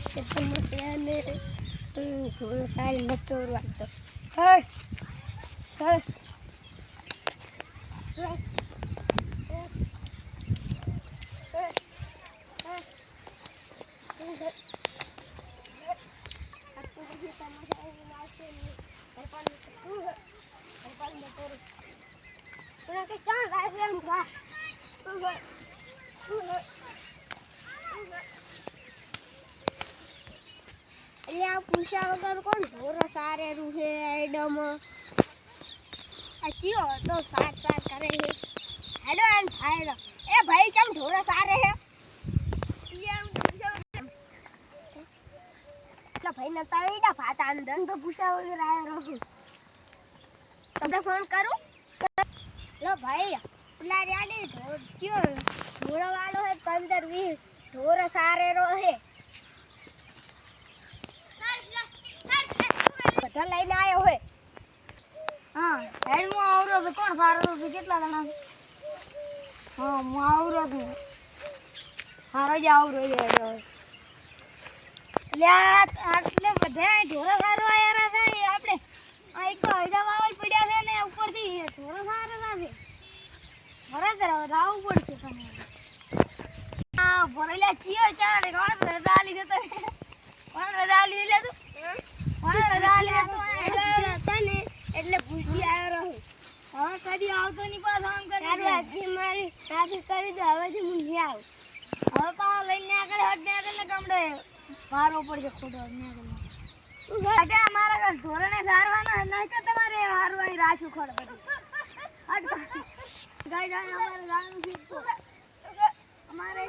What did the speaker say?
છે થોડું સારી નતો વાંચતો. હે હે એટલે આ પૂછ્યા વગર કોણ ઢોર સારે રૂહે એડમ આ ચિયો તો સાર સાર કરે હે હેડો એમ થાય એ ભાઈ ચમ ઢોર સારે હે ભાઈ નતા ઈડા ફાતા અંદર તો પૂછ્યા વગર આયા રહું. તમને ફોન કરું? લો ભાઈ, પેલા રેડી. ઢોર ચિયો ઢોર વાળો હે પંદર વીસ. ઢોર સારે રો હે બધા લઈને આવ્યો હોય. હા, હેડ હું આવરો છું. કોણ સારો છું? કેટલા જણા હા, હું આવરો છું. સારો જ આવરો જ હેડ્યો હોય એટલે આટલે બધા ઢોરો સારો આવ્યા છે આપણે આ એક હૈદા વાવલ પડ્યા છે ને, ઉપરથી ઢોરો સારો છે. બરાબર રાવું પડશે તમારે ભરેલા ચિયો ચાર કોણ રજા લીધો દેતો કોણ રજા લીધી. દે તું કોણ રજા આલી દેતો હતા ને એટલે પૂછી આવ્યો રહું હવે કદી આવતો નહીં પાછો આમ કરી તારું હાથી મારી નાખી કરી દે હવેથી હું નહીં આવું. હવે પાછો લઈને આગળ હટ ને આગળ ને ગમડે. મારો પડશે ખોટો હટ ને આગળ અમારા ધોરણે સારવાના નહીં તો તમારે હારવાની રાખ્યું ખડ હટ. શીખતો અમારે